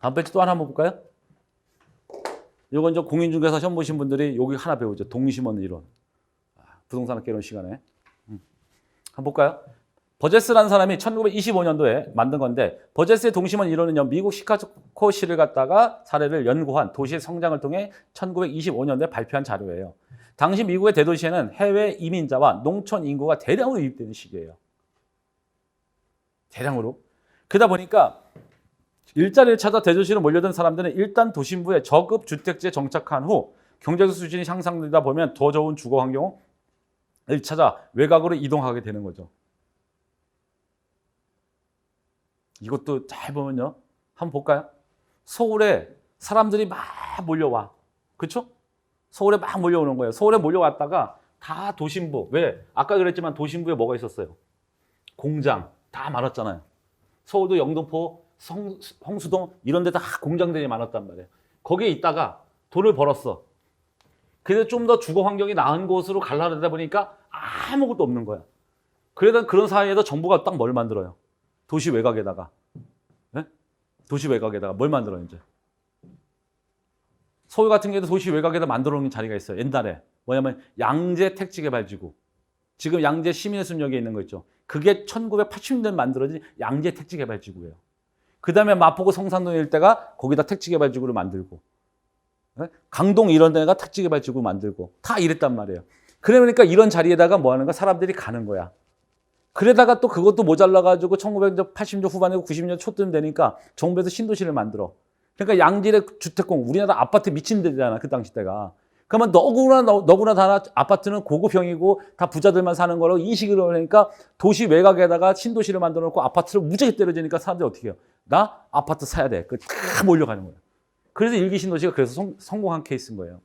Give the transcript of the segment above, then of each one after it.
다음 페이지 또 하나 한번 볼까요? 이건 저 공인중개사 시험 보신 분들이 여기 하나 배우죠. 동심원 이론. 아, 부동산 학개 이론 시간에. 음. 한번 볼까요? 버제스라는 사람이 1925년도에 만든 건데 버제스의 동심원 이론은요 미국 시카고시를 갖다가 사례를 연구한 도시의 성장을 통해 1925년도에 발표한 자료예요. 당시 미국의 대도시에는 해외 이민자와 농촌 인구가 대량으로 유입되는 시기예요. 대량으로. 그러다 보니까 일자리를 찾아 대도시로 몰려든 사람들은 일단 도심부에 저급 주택지에 정착한 후 경제적 수준이 향상되다 보면 더 좋은 주거 환경을 찾아 외곽으로 이동하게 되는 거죠. 이것도 잘 보면요. 한번 볼까요? 서울에 사람들이 막 몰려와. 그렇죠? 서울에 막 몰려오는 거예요. 서울에 몰려왔다가 다 도심부. 왜? 아까 그랬지만 도심부에 뭐가 있었어요? 공장. 다 많았잖아요. 서울도 영등포, 성, 홍수동 이런 데 다 공장들이 많았단 말이에요. 거기에 있다가 돈을 벌었어. 그래서 좀 더 주거 환경이 나은 곳으로 갈라다 보니까 아무것도 없는 거야. 그러다 그런 사이에도 정부가 딱 뭘 만들어요? 도시 외곽에다가. 네? 도시 외곽에다가 뭘 만들어요, 이제? 서울 같은 경우도 도시 외곽에다 만들어 놓은 자리가 있어요. 옛날에. 뭐냐면 양재 택지개발지구. 지금 양재 시민의숲역에 있는 거 있죠. 그게 1980년대 만들어진 양재 택지개발지구예요. 그 다음에 마포구 성산동 일대가 거기다 택지개발지구를 만들고 네? 강동 이런 데가 택지개발지구 만들고 다 이랬단 말이에요. 그러니까 이런 자리에다가 뭐 하는 거 사람들이 가는 거야. 그러다가 또 그것도 모자라가지고 1980년 후반에 90년 초쯤 되니까 정부에서 신도시를 만들어. 그러니까 양질의 주택공, 우리나라 아파트 미친 데잖아, 그 당시 때가. 그러면 너구나, 너, 너구나 다 아파트는 고급형이고 다 부자들만 사는 거라고 인식을 하니까 도시 외곽에다가 신도시를 만들어 놓고 아파트를 무지하게 때려주니까 사람들이 어떻게 해요? 나 아파트 사야 돼. 그다 몰려가는 거예요. 그래서 일기 신도시가 그래서 성, 성공한 케이스인 거예요.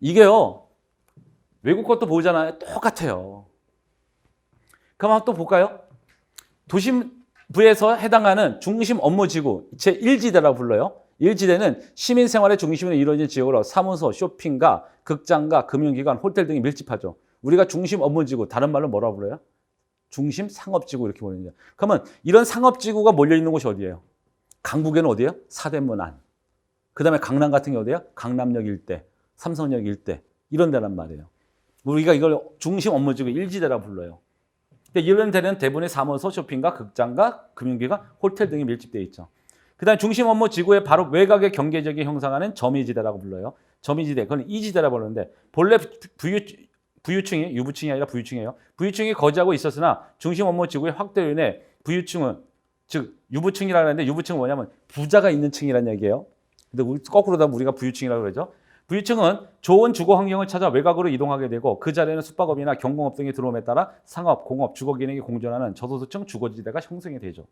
이게요, 외국 것도 보잖아요. 똑같아요. 그럼 또 볼까요? 도심부에서 해당하는 중심 업무지구, 제1지대라고 불러요. 1지대는 시민 생활의 중심으로 이루어진 지역으로 사무소, 쇼핑가, 극장가, 금융기관, 호텔 등이 밀집하죠. 우리가 중심 업무지구, 다른 말로 뭐라고 불러요? 중심 상업지구 이렇게 부르는데. 그러면 이런 상업지구가 몰려있는 곳이 어디예요? 강북에는 어디예요? 사대문 안. 그 다음에 강남 같은 게 어디예요? 강남역 일대, 삼성역 일대 이런 데란 말이에요. 우리가 이걸 중심 업무지구 1지대라고 불러요. 근데 이런 데는 대부분의 사무소, 쇼핑가, 극장가, 금융기관, 호텔 등이 밀집되어 있죠. 그 다음에 중심 업무 지구의 바로 외곽의 경계적이 형성하는 점이지대라고 불러요. 점이지대, 그건 이지대라고 부르는데 본래 부유, 부유층이 유부층이 아니라 부유층이에요. 부유층이 거주하고 있었으나 중심 업무 지구의 확대로 인해 부유층은 즉 유부층이라고 하는데 유부층은 뭐냐면 부자가 있는 층이라는 얘기예요. 근데 우리 거꾸로 다 우리가 부유층이라고 그러죠. 부유층은 좋은 주거 환경을 찾아 외곽으로 이동하게 되고 그 자리에는 숙박업이나 경공업 등이 들어옴에 따라 상업, 공업, 주거 기능이 공존하는 저소득층 주거지대가 형성이 되죠.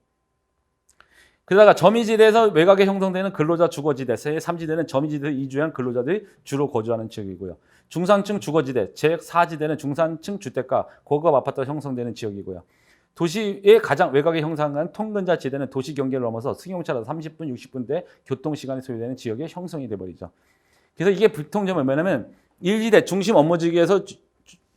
그러다가 점이지대에서 외곽에 형성되는 근로자 주거지대, 제3지대는 점이지대 이주한 근로자들이 주로 거주하는 지역이고요. 중산층 주거지대, 제4지대는 중산층 주택가, 고급 아파트가 형성되는 지역이고요. 도시의 가장 외곽에 형성한 통근자 지대는 도시 경계를 넘어서 승용차로 30분, 60분대 교통시간이 소요되는 지역에 형성이 돼버리죠. 그래서 이게 불통점이 뭐냐면 1지대 중심 업무지구에서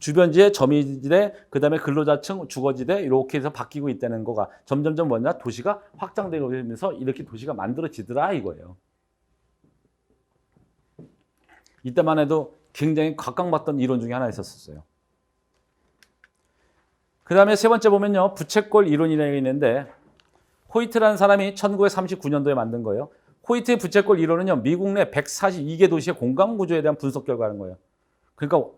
주변지대, 점이지대, 그 다음에 근로자층, 주거지대 이렇게 해서 바뀌고 있다는 거가 점점점 뭐냐 도시가 확장되고 있면서 이렇게 도시가 만들어지더라 이거예요. 이때만 해도 굉장히 각광받던 이론 중에 하나 있었어요. 그 다음에 세 번째 보면요 부채꼴 이론이라는 게 있는데 호이트라는 사람이 1939년도에 만든 거예요. 호이트의 부채꼴 이론은요 미국 내 142개 도시의 공간 구조에 대한 분석 결과라는 거예요. 그러니까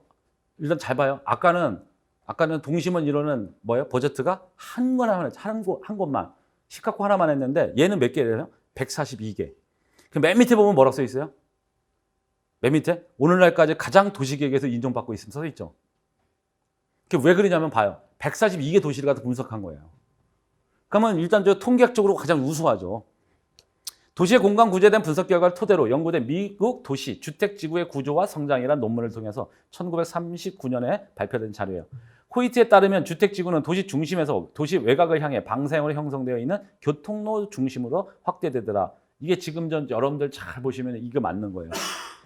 일단 잘 봐요. 아까는 아까는 동심원 이론은 뭐예요? 버제트가 한 거나 하나 한, 곳, 한 곳만 시카고 하나만 했는데 얘는 몇 개예요? 142개. 그맨 밑에 보면 뭐라고 써 있어요? 맨 밑에 오늘날까지 가장 도시계획에서 인정받고 있으면 써 있죠. 그게 왜 그러냐면 봐요. 142개 도시를 갖다 분석한 거예요. 그러면 일단 저 통계학적으로 가장 우수하죠. 도시의 공간 대한 분석 결과를 토대로 연구된 미국 도시 주택 지구의 구조와 성장이라는 논문을 통해서 1939년에 발표된 자료예요. 호이트에 따르면 주택 지구는 도시 중심에서 도시 외곽을 향해 방사형으로 형성되어 있는 교통로 중심으로 확대되더라. 이게 지금 전 여러분들 잘 보시면 이게 맞는 거예요.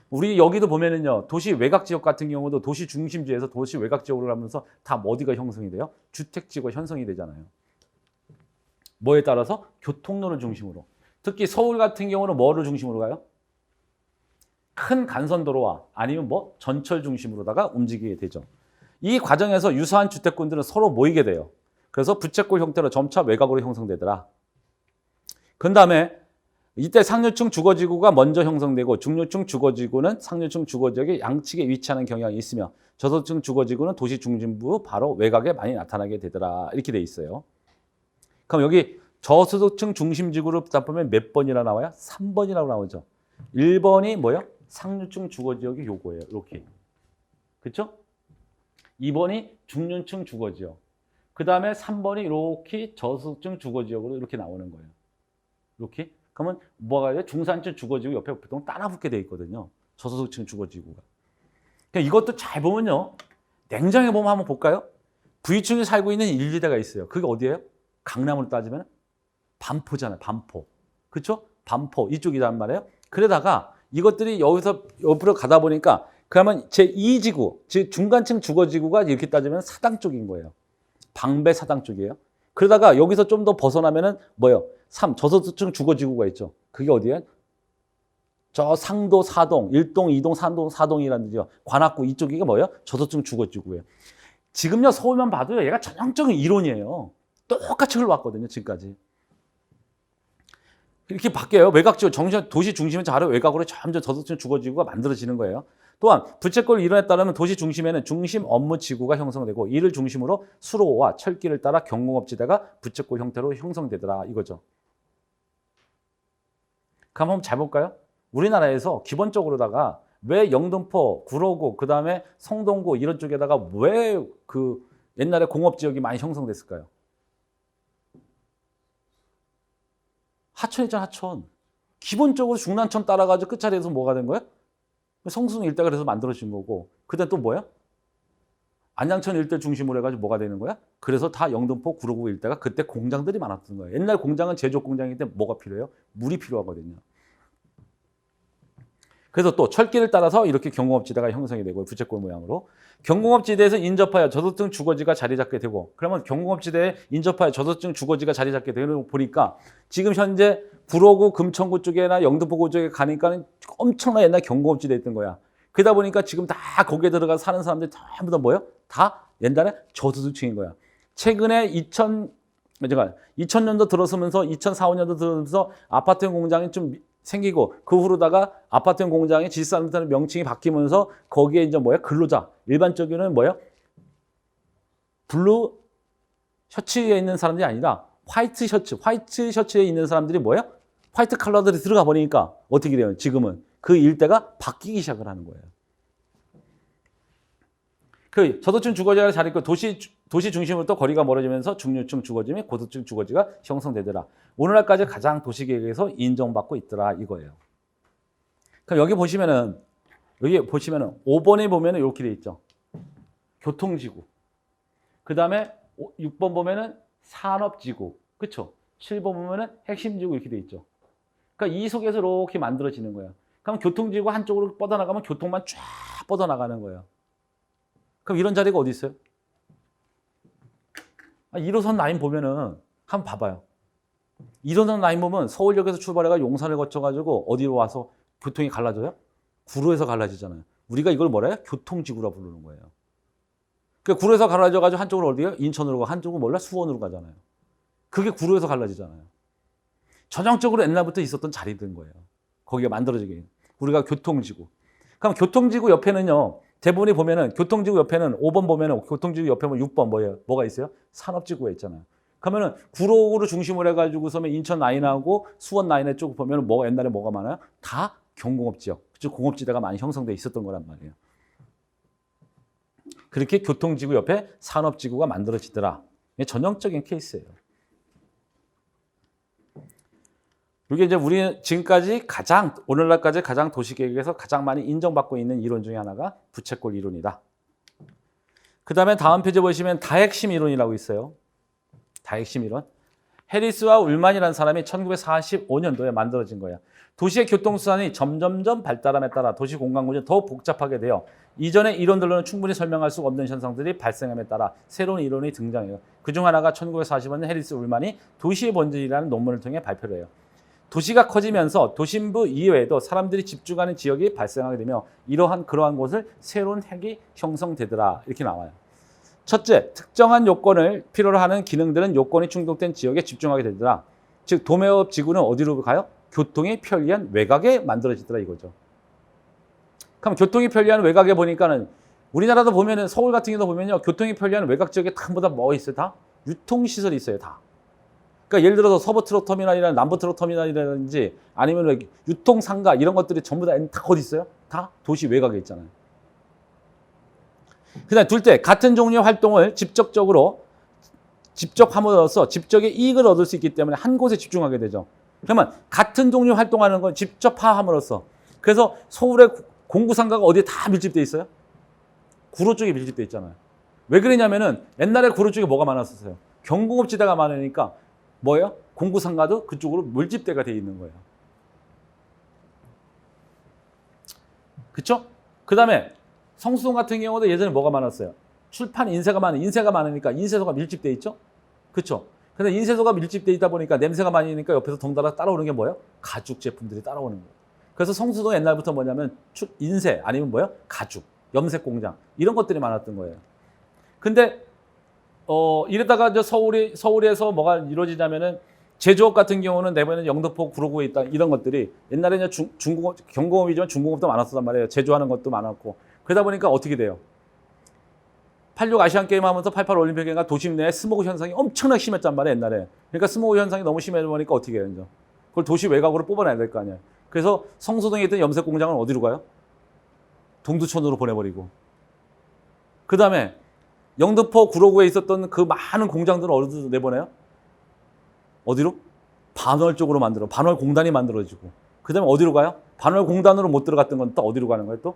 우리 여기도 보면은요 도시 외곽 지역 같은 경우도 도시 중심지에서 도시 외곽 지역으로 가면서 다 어디가 형성이 돼요? 주택 지구가 형성이 되잖아요. 뭐에 따라서 교통로를 중심으로. 특히 서울 같은 경우는 뭐를 중심으로 가요? 큰 간선도로와 아니면 뭐 전철 중심으로다가 움직이게 되죠. 이 과정에서 유사한 주택군들은 서로 모이게 돼요. 그래서 부채꼴 형태로 점차 외곽으로 형성되더라. 그 다음에 이때 상류층 주거지구가 먼저 형성되고 중류층 주거지구는 상류층 주거지역의 양측에 위치하는 경향이 있으며 저소층 주거지구는 도시 중심부 바로 외곽에 많이 나타나게 되더라. 이렇게 돼 있어요. 그럼 여기 저소득층 중심지구를 딱 보면 몇 번이나 나와요? 3번이라고 나오죠. 1번이 뭐예요? 상류층 주거지역이 요거예요. 이렇게. 그렇죠? 2번이 중년층 주거지역. 그 다음에 3번이 이렇게 저소득층 주거지역으로 이렇게 나오는 거예요. 이렇게. 그러면 뭐가 돼요? 중산층 주거지구 옆에 보통 따라붙게 돼 있거든요. 저소득층 주거지구가. 그러니까 이것도 잘 보면요. 냉정해 보면 한번 볼까요? 부유층이 살고 있는 일지대가 있어요. 그게 어디예요? 강남으로 따지면 반포잖아요. 반포. 그렇죠? 반포 이쪽이란 말이에요. 그러다가 이것들이 여기서 옆으로 가다 보니까 그러면 제 2지구, 즉 중간층 주거지구가 이렇게 따지면 사당 쪽인 거예요. 방배 사당 쪽이에요. 그러다가 여기서 좀 더 벗어나면은 뭐예요? 3 저소득층 주거지구가 있죠. 그게 어디에? 저 상도 4동, 1동, 2동, 3동, 4동이라는 데죠. 관악구 이쪽이 뭐예요? 저소득층 주거지구예요. 지금요 서울만 봐도 얘가 전형적인 이론이에요. 똑같이 흘러왔거든요 지금까지. 이렇게 바뀌어요. 외곽지구 정신 도시 중심은 자로 외곽으로 점점 저소득층 주거지구가 만들어지는 거예요. 또한 부채꼴 이론에 따르면 도시 중심에는 중심 업무 지구가 형성되고 이를 중심으로 수로와 철길을 따라 경공업지대가 부채꼴 형태로 형성되더라 이거죠. 그럼 한번 잘 볼까요? 우리나라에서 기본적으로다가 왜 영등포, 구로구, 그 다음에 성동구 이런 쪽에다가 왜 그 옛날에 공업 지역이 많이 형성됐을까요? 하천이잖아, 하천. 기본적으로 중난천 따라가지고 끝자리에서 뭐가 된 거야? 성수동 일대 그래서 만들어진 거고. 그때 또 뭐야? 안양천 일대 중심으로 해가지고 뭐가 되는 거야? 그래서 다 영등포, 구로구 일대가 그때 공장들이 많았던 거예요. 옛날 공장은 제조업 공장인데 뭐가 필요해요? 물이 필요하거든요. 그래서 또 철길을 따라서 이렇게 경공업지대가 형성이 되고 부채꼴 모양으로 경공업지대에서 인접하여 저소득 주거지가 자리 잡게 되고 그러면 경공업지대에 인접하여 저소득 주거지가 자리 잡게 되는 거 보니까 지금 현재 구로구 금천구 쪽이나 영등포구 쪽에 가니까는 엄청난 옛날 경공업지대 있던 거야. 그러다 보니까 지금 다 거기에 들어가 사는 사람들이 전부 다 뭐요? 다 옛날에 저소득층인 거야. 최근에 2000 제가 2000년도 들어서면서 2004, 5년도 들어서면서 아파트 공장이 좀 생기고 그 후로다가 아파트 공장의 지식산업단의 명칭이 바뀌면서 거기에 이제 뭐야? 근로자. 일반적으로는 뭐야? 블루 셔츠에 있는 사람들이 아니라 화이트 셔츠 화이트 셔츠에 있는 사람들이 뭐야? 화이트 컬러들이 들어가 버리니까 어떻게 돼요? 지금은. 그 일대가 바뀌기 시작을 하는 거예요. 그 저소층 주거지가 잘 있고 도시 도시 중심으로 또 거리가 멀어지면서 중류층 주거지 및 고소층 주거지가 형성되더라. 오늘날까지 가장 도시계획에서 인정받고 있더라 이거예요. 그럼 여기 보시면은 여기 보시면은 5번에 보면은 이렇게 돼 있죠. 교통지구. 그 다음에 6번 보면은 산업지구. 그쵸? 7번 보면은 핵심지구 이렇게 돼 있죠. 그러니까 이 속에서 이렇게 만들어지는 거예요. 그럼 교통지구 한쪽으로 뻗어나가면 교통만 쫙 뻗어나가는 거예요. 그럼 이런 자리가 어디 있어요? 아, 1호선 라인 보면은 한번 봐봐요. 1호선 라인 보면 서울역에서 출발해가 용산을 거쳐가지고 어디로 와서 교통이 갈라져요? 구로에서 갈라지잖아요. 우리가 이걸 뭐라 해요? 교통지구라 부르는 거예요. 그 구로에서 갈라져가지고 한쪽으로 어디요? 인천으로 가, 한쪽은 몰라 수원으로 가잖아요. 그게 구로에서 갈라지잖아요. 전형적으로 옛날부터 있었던 자리들인 거예요. 거기가 만들어지게. 우리가 교통지구. 그럼 교통지구 옆에는요. 대부분이 보면은 교통지구 옆에는 5번 보면은 교통지구 옆에 보면 6번 뭐예요? 뭐가 있어요? 산업지구가 있잖아요. 그러면은 구로구를 중심으로 해가지고 서면 인천 라인하고 수원 라인에 쪽 보면은 뭐 옛날에 뭐가 많아요? 다 경공업 지역, 그쪽 공업지대가 많이 형성돼 있었던 거란 말이에요. 그렇게 교통지구 옆에 산업지구가 만들어지더라. 전형적인 케이스예요. 이게 이제 우리 지금까지 가장 오늘날까지 가장 도시계획에서 가장 많이 인정받고 있는 이론 중에 하나가 부채꼴 이론이다. 그 다음에 다음 페이지 보시면 다핵심 이론이라고 있어요. 다핵심 이론. 해리스와 울만이라는 사람이 1945년도에 만들어진 거예요. 도시의 교통수단이 점점점 발달함에 따라 도시 공간 구조는 더 복잡하게 되어 이전의 이론들로는 충분히 설명할 수 없는 현상들이 발생함에 따라 새로운 이론이 등장해요. 그중 하나가 1945년 해리스 울만이 도시의 본질이라는 논문을 통해 발표를 해요. 도시가 커지면서 도심부 이외에도 사람들이 집중하는 지역이 발생하게 되며 이러한 그러한 곳을 새로운 핵이 형성되더라 이렇게 나와요. 첫째, 특정한 요건을 필요로 하는 기능들은 요건이 충족된 지역에 집중하게 되더라. 즉 도매업 지구는 어디로 가요? 교통이 편리한 외곽에 만들어지더라 이거죠. 그럼 교통이 편리한 외곽에 보니까는 우리나라도 보면은 서울 같은 경우도 보면요 교통이 편리한 외곽 지역에 전부 다뭐 있어요 다 유통 시설이 있어요 다. 그러니까 예를 들어서 서부 트럭 터미널이나 남부 트럭 터미널이라든지 아니면 유통 상가 이런 것들이 전부 다, 다 어디 있어요? 다 도시 외곽에 있잖아요. 그다음 둘째 같은 종류의 활동을 직접적으로 직접 함으로써 직접의 이익을 얻을 수 있기 때문에 한 곳에 집중하게 되죠. 그러면 같은 종류 활동하는 건 직접 파함으로써 그래서 서울의 공구 상가가 어디에 다 밀집돼 있어요? 구로 쪽에 밀집돼 있잖아요. 왜 그러냐면은 옛날에 구로 쪽에 뭐가 많았었어요? 경공업지대가 많으니까 뭐예요? 공구 상가도 그쪽으로 밀집대가 돼 있는 거예요. 그쵸? 그 다음에 성수동 같은 경우도 예전에 뭐가 많았어요? 출판 인쇄가 많은 인쇄가 많으니까 인쇄소가 밀집돼 있죠? 그쵸? 근데 인쇄소가 밀집돼 있다 보니까 냄새가 많이 나니까 옆에서 덩달아 따라오는 게 뭐예요? 가죽 제품들이 따라오는 거예요. 그래서 성수동 옛날부터 뭐냐면 출- 인쇄 아니면 뭐예요? 가죽, 염색 공장 이런 것들이 많았던 거예요. 근데 어 이러다가 이제 서울이 서울에서 뭐가 이루어지냐면은 제조업 같은 경우는 내부에는 영등포 구로구에 있다 이런 것들이 옛날에 중, 중공업 경공업이지만 중공업도 많았었단 말이에요. 제조하는 것도 많았고 그러다 보니까 어떻게 돼요? 86 아시안 게임 하면서 88 올림픽 인가 도심 내에 스모그 현상이 엄청나게 심했단 말이에요 옛날에. 그러니까 스모그 현상이 너무 심해져 보니까 어떻게 해요 이제? 그걸 도시 외곽으로 뽑아내야 될 거 아니에요. 그래서 성수동에 있던 염색 공장은 어디로 가요? 동두천으로 보내버리고. 그 다음에 영등포 구로구에 있었던 그 많은 공장들은 어디로 내보내요? 어디로? 반월 쪽으로 만들어. 반월 공단이 만들어지고. 그 다음에 어디로 가요? 반월 공단으로 못 들어갔던 건 또 어디로 가는 거예요 또?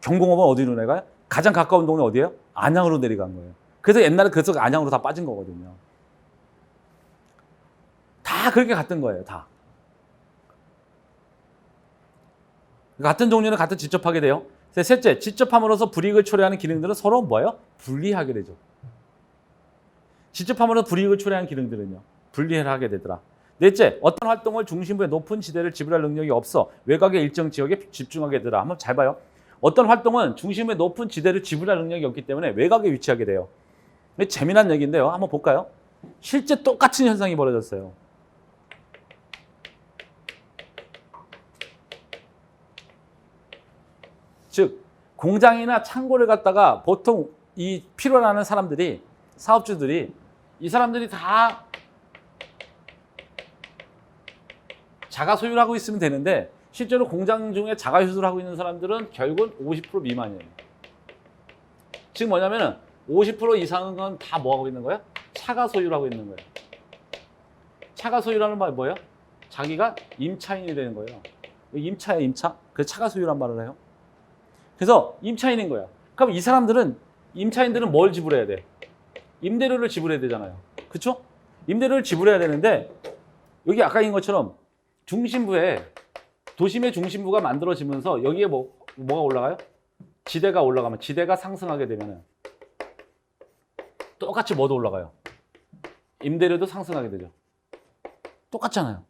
경공업은 어디로 내가요? 가장 가까운 동네 어디예요? 안양으로 내려간 거예요. 그래서 옛날에 그래서 안양으로 다 빠진 거거든요. 다 그렇게 갔던 거예요, 다. 같은 종류는 같은 직접하게 돼요. 셋째, 직접함으로써 불이익을 초래하는 기능들은 서로 뭐예요? 분리하게 되죠. 직접함으로써 불이익을 초래하는 기능들은요. 분리를 하게 되더라. 넷째, 어떤 활동을 중심부에 높은 지대를 지불할 능력이 없어 외곽의 일정 지역에 집중하게 되더라. 한번 잘 봐요. 어떤 활동은 중심에 높은 지대를 지불할 능력이 없기 때문에 외곽에 위치하게 돼요. 재미난 얘기인데요. 한번 볼까요? 실제 똑같은 현상이 벌어졌어요. 즉 공장이나 창고를 갖다가 보통 이 필요로 하는 사람들이 사업주들이 이 사람들이 다 자가 소유를 하고 있으면 되는데 실제로 공장 중에 자가 소유를 하고 있는 사람들은 결국은 50% 미만이에요. 즉 뭐냐면은 50% 이상은 건다뭐 하고 있는 거예요? 차가 소유를 하고 있는 거예요. 차가 소유라는 말이 뭐예요? 자기가 임차인이 되는 거예요. 임차야 임차. 그 차가 소유란 말을 해요. 그래서 임차인인 거야. 그럼 이 사람들은 임차인들은 뭘 지불해야 돼? 임대료를 지불해야 되잖아요. 그렇죠? 임대료를 지불해야 되는데 여기 아까 인 것처럼 중심부에 도심의 중심부가 만들어지면서 여기에 뭐 뭐가 올라가요? 지대가 올라가면 지대가 상승하게 되면은 똑같이 뭐도 올라가요. 임대료도 상승하게 되죠. 똑같잖아요.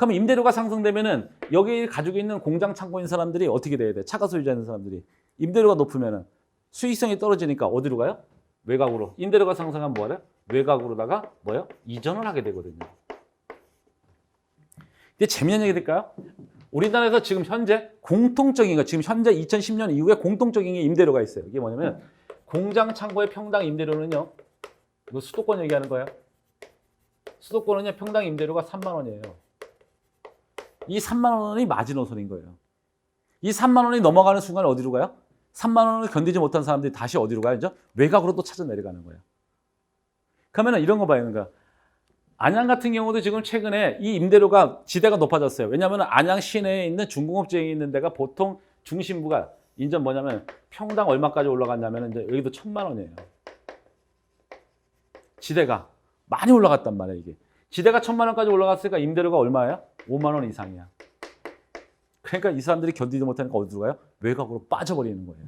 그럼 임대료가 상승되면은 여기 가지고 있는 공장 창고인 사람들이 어떻게 돼야 돼? 차가 소유자인 사람들이 임대료가 높으면은 수익성이 떨어지니까 어디로 가요? 외곽으로. 임대료가 상승하면 뭐하래? 외곽으로다가 뭐요? 이전을 하게 되거든요. 이제 재미있는 얘기 될까요? 우리나라에서 지금 현재 공통적인 거, 지금 현재 2010년 이후에 공통적인 게 임대료가 있어요. 이게 뭐냐면 공장 창고의 평당 임대료는요. 이거 수도권 얘기하는 거예요. 수도권은요 평당 임대료가 3만 원이에요. 이 3만 원이 마지노선인 거예요. 이 3만 원이 넘어가는 순간 어디로 가요? 3만 원을 견디지 못한 사람들이 다시 어디로 가요? 이제 외곽으로 또 찾아 내려가는 거예요. 그러면 이런 거 봐요. 그러니까 안양 같은 경우도 지금 최근에 이 임대료가 지대가 높아졌어요. 왜냐하면 안양 시내에 있는 중공업지에 있는 데가 보통 중심부가 인전 뭐냐면 평당 얼마까지 올라갔냐면 이제 여기도 천만 원이에요. 지대가 많이 올라갔단 말이에요, 이게. 지대가 천만 원까지 올라갔으니까 임대료가 얼마예요? 5만 원 이상이야. 그러니까 이 사람들이 견디지 못하니까 어디로 가요? 외곽으로 빠져버리는 거예요.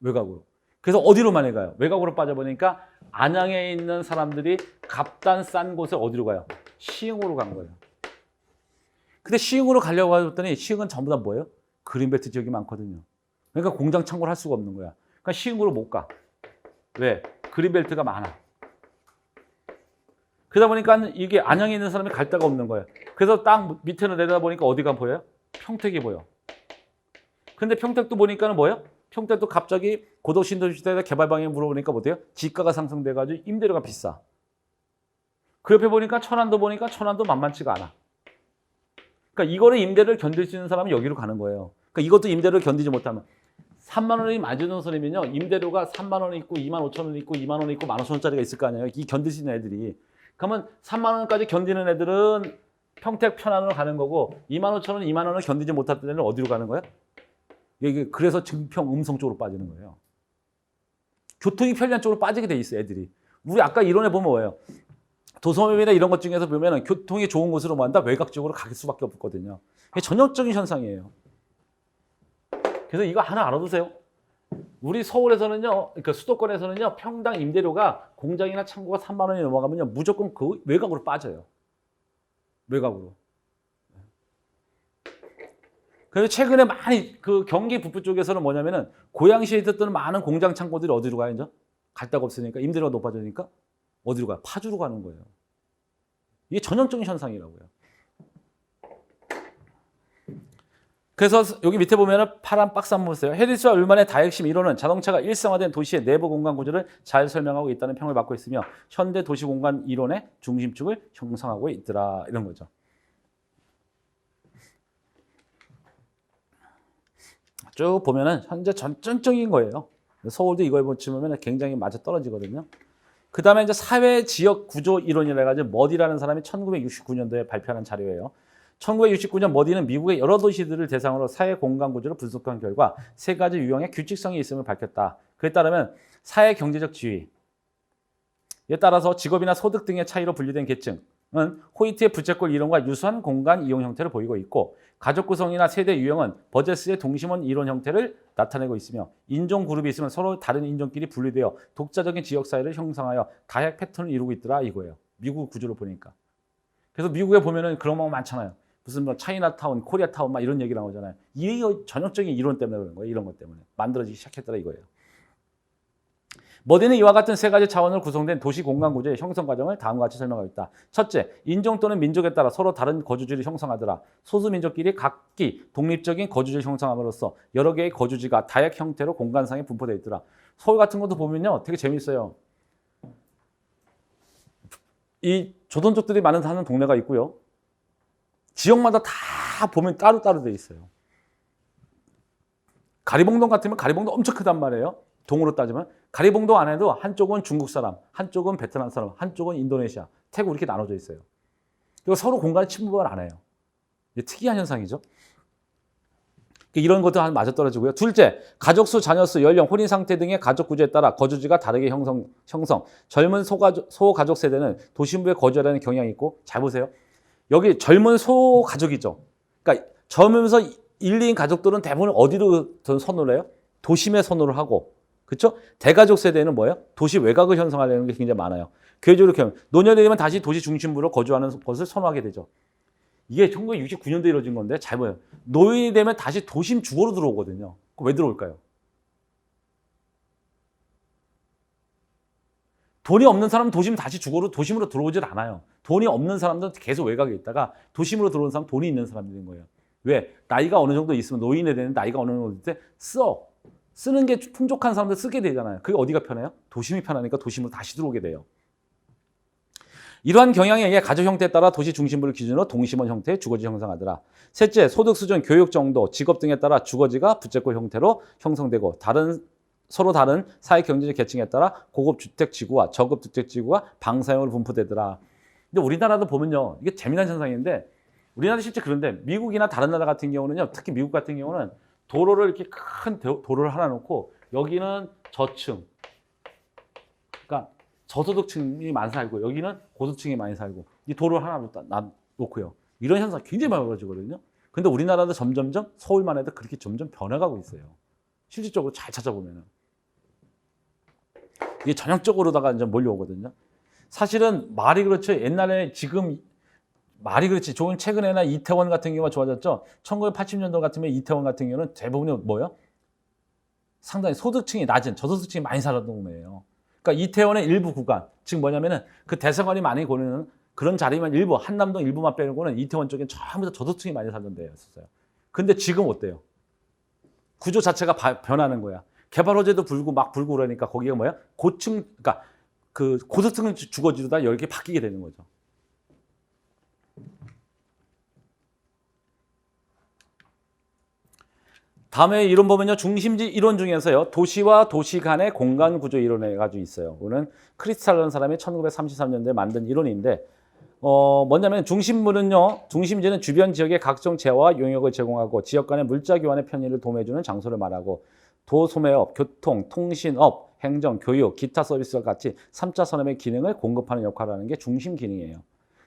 외곽으로. 그래서 어디로 많이 가요? 외곽으로 빠져버리니까 안양에 있는 사람들이 값단 싼 곳에 어디로 가요? 시흥으로 간 거예요. 근데 시흥으로 가려고 했더니 시흥은 전부 다 뭐예요? 그린벨트 지역이 많거든요. 그러니까 공장 창고를 할 수가 없는 거야. 그러니까 시흥으로 못 가. 왜? 그린벨트가 많아. 그러다 보니까 이게 안양에 있는 사람이 갈 데가 없는 거예요. 그래서 땅 밑으로 내려다 보니까 어디가 보여요? 평택이 보여. 근데 평택도 보니까는 뭐예요? 평택도 갑자기 고도신도 시대에 개발 방향 물어보니까 뭐돼요? 지가가 상승돼가지고 임대료가 비싸. 그 옆에 보니까 천안도 보니까 천안도 만만치가 않아. 그러니까 이거를 임대를 견딜 수 있는 사람은 여기로 가는 거예요. 그러니까 이것도 임대를 견디지 못하면 3만 원이 소리면요. 임대료가 3만 원 있고 2만 5천 원 있고 2만 원 있고 1만 5천 원짜리가 있을 거 아니에요. 이 있는 애들이. 그러면 3만 원까지 견디는 애들은 평택 편안으로 가는 거고 2만 5천 원, 2만 원을 견디지 못할 때는 어디로 가는 거야? 이게 그래서 증평 음성 쪽으로 빠지는 거예요. 교통이 편리한 쪽으로 빠지게 돼 있어 애들이. 우리 아까 이론에 보면 뭐예요? 도서맵이나 이런 것 중에서 보면은 교통이 좋은 곳으로 만다 외곽 쪽으로 갈 수밖에 없거든요. 전형적인 현상이에요. 그래서 이거 하나 알아두세요. 우리 서울에서는요, 그러니까 수도권에서는요, 평당 임대료가 공장이나 창고가 3만 원이 넘어가면요, 무조건 그 외곽으로 빠져요. 외곽으로. 그래서 최근에 많이 그 경기 북부 쪽에서는 뭐냐면은 고양시에 있었던 많은 공장 창고들이 어디로 가요, 이제? 갈 데가 없으니까 임대료가 높아지니까 어디로 가요? 파주로 가는 거예요. 이게 전형적인 현상이라고요. 그래서 여기 밑에 보면은 파란 박스 한번 보세요. 해리스와 울만의 다핵심 이론은 자동차가 일상화된 도시의 내부 공간 구조를 잘 설명하고 있다는 평을 받고 있으며 현대 도시 공간 이론의 중심축을 형성하고 있더라 이런 거죠. 쭉 보면은 현재 전전적인 거예요. 서울도 이걸 보면 굉장히 맞아 떨어지거든요. 그 다음에 이제 사회 지역 구조 이론이라 해가지고 머디라는 사람이 1969년도에 발표한 자료예요. 1969년 머디는 미국의 여러 도시들을 대상으로 사회 공간 구조를 분석한 결과 세 가지 유형의 규칙성이 있음을 밝혔다. 그에 따르면 사회 경제적 지위, 에 따라서 직업이나 소득 등의 차이로 분류된 계층은 호이트의 부채꼴 이론과 유사한 공간 이용 형태를 보이고 있고 가족 구성이나 세대 유형은 버제스의 동심원 이론 형태를 나타내고 있으며 인종 그룹이 있으면 서로 다른 인종끼리 분리되어 독자적인 지역 사회를 형성하여 다핵 패턴을 이루고 있더라 이거예요. 미국 구조를 보니까. 그래서 미국에 보면은 그런 거 많잖아요. 무슨 뭐 차이나타운, 코리아타운 막 이런 얘기 나오잖아요. 이게 전형적인 이론 때문에 그런 거예요. 이런 것 때문에 만들어지기 시작했더라 이거예요. 머디는 이와 같은 세 가지 차원으로 구성된 도시 공간 구조의 형성 과정을 다음과 같이 설명하고 있다. 첫째, 인종 또는 민족에 따라 서로 다른 거주지를 형성하더라. 소수 민족끼리 각기 독립적인 거주지를 형성함으로써 여러 개의 거주지가 다약 형태로 공간상에 분포되어 있더라. 서울 같은 것도 보면요, 되게 재밌어요. 이 조선족들이 많은 사는 동네가 있고요. 지역마다 다 보면 따로따로 돼 있어요. 가리봉동 같으면 가리봉동 엄청 크단 말이에요. 동으로 따지면 가리봉동 안에도 한쪽은 중국 사람, 한쪽은 베트남 사람, 한쪽은 인도네시아, 태국 이렇게 나눠져 있어요. 그리고 서로 공간을 침범을 안 해요. 특이한 현상이죠. 이런 것도 한 맞아 떨어지고요. 둘째, 가족 수, 자녀 수, 연령, 혼인 상태 등의 가족 구조에 따라 거주지가 다르게 형성, 형성. 젊은 소가족, 소가족 세대는 도심부에 거주하려는 경향이 있고, 잘 보세요. 여기 젊은 소 가족이죠. 그러니까 젊으면서 1, 2인 가족들은 대부분 어디로 선호를 해요? 도심에 선호를 하고, 그렇죠? 대가족 세대는 뭐예요? 도시 외곽을 형성하려는 게 굉장히 많아요. 교회적으로 하면 노년이 되면 다시 도시 중심부로 거주하는 것을 선호하게 되죠. 이게 1969년도에 이루어진 건데 잘 보여요. 노인이 되면 다시 도심 주거로 들어오거든요. 왜 들어올까요? 돈이 없는 사람은 도심 다시 주거로 도심으로 들어오질 않아요. 돈이 없는 사람들은 계속 외곽에 있다가 도심으로 들어온 사람 돈이 있는 사람들인 거예요. 왜? 나이가 어느 정도 있으면 노인에 되는 나이가 어느 정도 있을 때 써. 쓰는 게 풍족한 사람들 쓰게 되잖아요. 그게 어디가 편해요? 도심이 편하니까 도심으로 다시 들어오게 돼요. 이러한 경향에 의해 가족 형태에 따라 도시 중심부를 기준으로 동심원 형태의 주거지 형성하더라. 셋째, 소득 수준, 교육 정도, 직업 등에 따라 주거지가 부채꼴 형태로 형성되고 다른 서로 다른 사회 경제적 계층에 따라 고급 주택 지구와 저급 주택 지구가 방사형으로 분포되더라. 근데 우리나라도 보면요, 이게 재미난 현상인데 우리나라 실제 그런데 미국이나 다른 나라 같은 경우는요, 특히 미국 같은 경우는 도로를 이렇게 큰 도- 도로를 하나 놓고 여기는 저층, 그러니까 저소득층이 많이 살고 여기는 고소득층이 많이 살고 이 도로를 하나 놓고요. 이런 현상 굉장히 많이 벌어지거든요. 근데 우리나라도 점점점 서울만 해도 그렇게 점점 변해가고 있어요. 실질적으로 잘 찾아보면은 이게 전형적으로다가 이제 몰려오거든요. 사실은 말이 그렇죠. 옛날에 지금 말이 그렇지. 좋은 최근에나 이태원 같은 경우가 좋아졌죠. 1980년도 같으면 이태원 같은 경우는 대부분이 뭐예요? 상당히 소득층이 낮은 저소득층이 많이 살았던 동네예요. 그러니까 이태원의 일부 구간, 즉 뭐냐면은 그 대사관이 많이 고르는 그런 자리만 일부 한남동 일부만 빼고는 이태원 쪽엔 전부 다 저소득층이 많이 살던 데였어요. 근데 지금 어때요? 구조 자체가 바- 변하는 거야. 개발 호재도 불고 막 불고 그러니까 거기가 뭐야? 고층, 그러니까 그 고소층은 주- 죽어지다 이렇게 바뀌게 되는 거죠. 다음에 이론 보면요. 중심지 이론 중에서요. 도시와 도시 간의 공간 구조 이론에 가지고 있어요. 이거는 크리스탈라는 사람이 1933년도에 만든 이론인데 어, 뭐냐면 중심물은요. 중심지는 주변 지역의 각종 재화와 용역을 제공하고 지역 간의 물자 교환의 편의를 도모해 주는 장소를 말하고 도소매업, 교통, 통신업, 행정, 교육, 기타 서비스와 같이 3차 산업의 기능을 공급하는 역할을 하는 게 중심 기능이에요.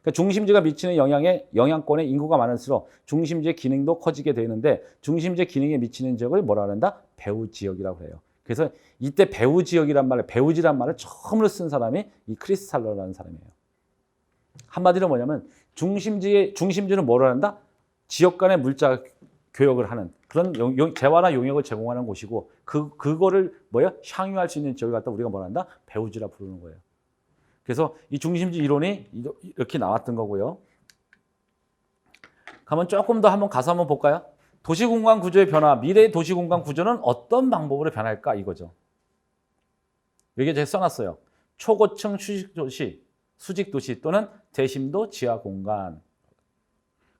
그러니까 중심지가 미치는 영향에 영향권에 인구가 많을수록 중심지의 기능도 커지게 되는데 중심지의 기능에 미치는 지역을 뭐라 한다? 배후 지역이라고 해요. 그래서 이때 배후 지역이란 말을 배후지란 말을 처음으로 쓴 사람이 이 크리스탈러라는 사람이에요. 한마디로 뭐냐면 중심지의 중심지는 뭐라 한다? 지역 간의 물자 교역을 하는 그런 용, 용- 재화나 용역을 제공하는 곳이고 그 그거를 뭐야 향유할 수 있는 지역을 갖다 우리가 뭐라 한다? 배후지라 부르는 거예요. 그래서 이 중심지 이론이 이렇게 나왔던 거고요. 가면 조금 더 한번 가서 한번 볼까요? 도시공간 구조의 변화, 미래의 도시공간 구조는 어떤 방법으로 변할까 이거죠. 여기에 제가 써놨어요. 초고층 수직도시, 수직도시 또는 대심도 지하공간.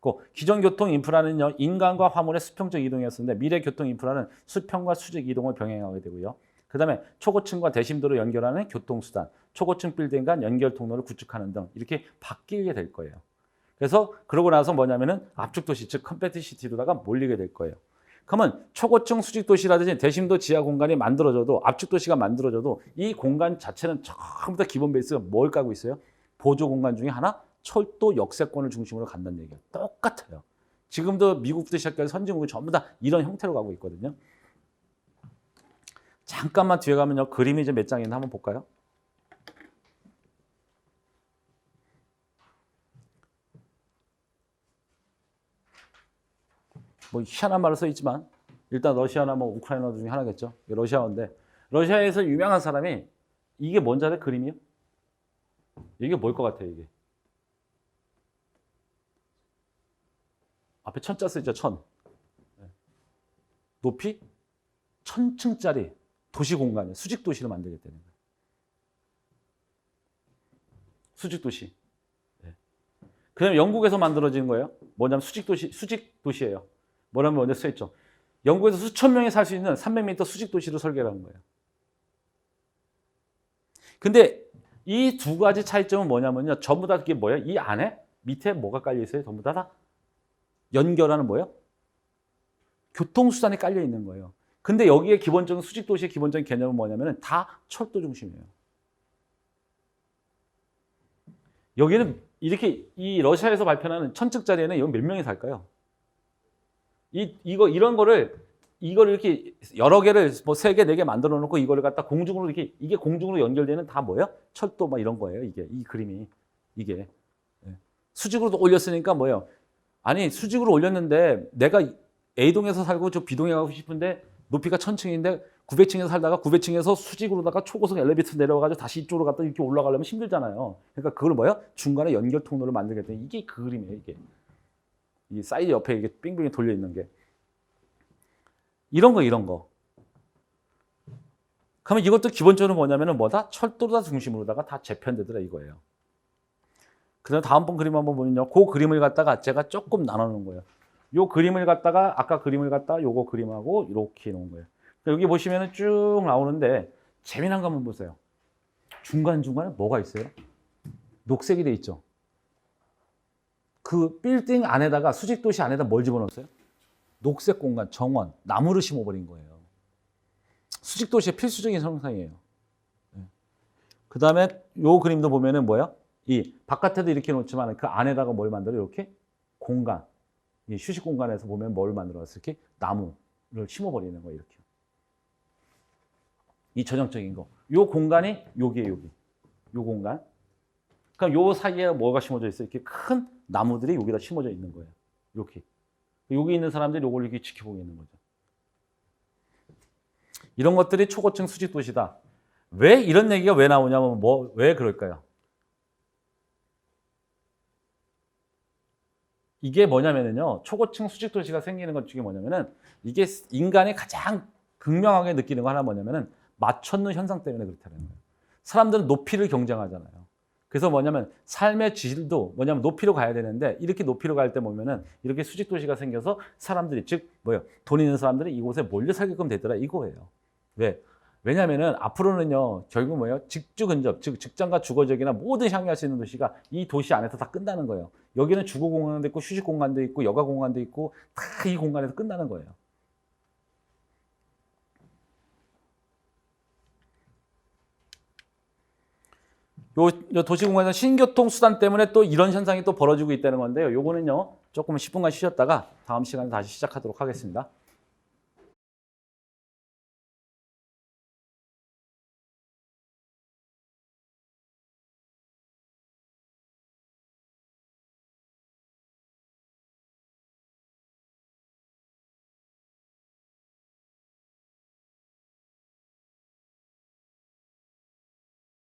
그 기존 교통 인프라는요 인간과 화물의 수평적 이동이었는데 미래 교통 인프라는 수평과 수직 이동을 병행하게 되고요. 그다음에 초고층과 대심도를 연결하는 교통수단, 초고층 빌딩 간 연결 통로를 구축하는 등 이렇게 바뀌게 될 거예요. 그래서 그러고 나서 뭐냐면은 압축 도시 즉 컴패티 시티로다가 몰리게 될 거예요. 그러면 초고층 수직 도시라든지 대심도 지하 공간이 만들어져도 압축 도시가 만들어져도 이 공간 자체는 처음부터 기본 베이스가 뭘 까고 있어요? 보조 공간 중에 하나 철도 역세권을 중심으로 간다는 얘기예요. 똑같아요. 지금도 미국부터 시작해서 선진국이 전부 다 이런 형태로 가고 있거든요. 잠깐만 뒤에 가면요. 그림이 이제 몇 장이나 한번 볼까요? 뭐 희한한 말을 써 있지만 일단 러시아나 뭐 우크라이나 중에 하나겠죠. 이게 러시아어인데 러시아에서 유명한 사람이 이게 뭔지 알아요? 그림이요? 이게 뭘 것 같아요, 이게? 앞에 천자 쓰죠, 천. 네. 높이 천층짜리 도시 공간이에요. 수직 도시를 만들겠다는 거예요. 수직 도시. 네. 그다음에 영국에서 만들어진 거예요. 뭐냐면 수직 도시, 수직 도시예요. 뭐라면 먼저 써 있죠. 영국에서 수천 명이 살 수 있는 300m 수직 도시를 설계하는 거예요. 근데 이 두 가지 차이점은 뭐냐면요. 전부 다 그게 뭐예요? 이 안에 밑에 뭐가 깔려 있어요? 전부 다, 다 연결하는 뭐예요? 교통수단이 깔려 있는 거예요. 근데 여기에 기본적인 수직 도시의 기본적인 개념은 뭐냐면 다 철도 중심이에요. 여기는 이렇게 이 러시아에서 발표하는 천층짜리에는 여기 몇 명이 살까요? 이 이거 이런 거를 이걸 이렇게 여러 개를 뭐 세 개, 네 개 만들어 놓고 이거를 갖다 공중으로 이렇게 이게 공중으로 연결되는 다 뭐예요? 철도 막 이런 거예요. 이게 이 그림이 이게 예. 수직으로 올렸으니까 뭐예요? 아니 수직으로 올렸는데 내가 A동에서 살고 저 B동에 가고 싶은데 높이가 천층인데 900층에서 살다가 900층에서 수직으로다가 초고속 엘리베이터 내려가지고 다시 이쪽으로 갔다 이렇게 올라가려면 힘들잖아요. 그러니까 그걸 뭐야? 중간에 연결 통로를 만들겠다. 이게 그 그림이에요. 이게 이 사이드 옆에 이게 빙빙이 돌려 있는 게 이런 거 이런 거. 그러면 이것도 기본적으로 뭐냐면은 뭐다? 철도다 중심으로다가 다 재편되더라 이거예요. 그다음 다음번 그림 한번 보면요. 그 그림을 갖다가 제가 조금 놓은 거예요. 요 그림을 갖다가 아까 그림을 갖다가 요거 그림하고 이렇게 놓은 거예요. 그러니까 여기 보시면은 쭉 나오는데 재미난 거 한번 보세요. 중간 중간에 뭐가 있어요? 녹색이 돼 있죠. 그 빌딩 안에다가 수직 도시 안에다 뭘 집어넣었어요? 녹색 공간, 정원, 나무를 심어버린 거예요. 수직 도시의 필수적인 형상이에요. 그 다음에 요 그림도 보면은 뭐야? 이 바깥에도 이렇게 놓지만 그 안에다가 뭘 만들어? 이렇게 공간, 이 휴식 공간에서 보면 뭘 만들어놨어? 이렇게 나무를 심어버리는 거 이렇게. 이 전형적인 거. 요 공간이 여기에 여기. 요 공간. 그러니까 요 사이에 뭐가 심어져 있어요? 이렇게 큰 나무들이 여기다 심어져 있는 거예요. 이렇게. 여기 있는 사람들이 이걸 이렇게 지켜보고 있는 거죠. 이런 것들이 초고층 수직 도시다. 왜 이런 얘기가 왜 나오냐면 뭐 왜 그럴까요? 이게 뭐냐면은요. 초고층 수직 도시가 생기는 것 중에 뭐냐면은 이게 인간이 가장 극명하게 느끼는 거 하나 뭐냐면은 맞췄는 현상 때문에 그렇다는 거예요. 사람들은 높이를 경쟁하잖아요. 그래서 뭐냐면 삶의 질도 뭐냐면 높이로 가야 되는데 이렇게 높이로 갈 때 보면은 이렇게 수직 도시가 생겨서 사람들이 즉 뭐요 돈 있는 사람들이 이곳에 몰려 살게끔 되더라 이거예요. 왜? 왜냐면은 앞으로는요 결국 뭐예요 직주 근접 즉 직장과 주거적이나 모든 향유할 수 있는 도시가 이 도시 안에서 다 끝나는 거예요. 여기는 주거 공간도 있고 휴식 공간도 있고 여가 공간도 있고 다 이 공간에서 끝나는 거예요. 요, 요 도시 공간에서 신교통 수단 때문에 또 이런 현상이 또 벌어지고 있다는 건데요. 요거는요, 조금 10분간 쉬셨다가 다음 시간에 다시 시작하도록 하겠습니다.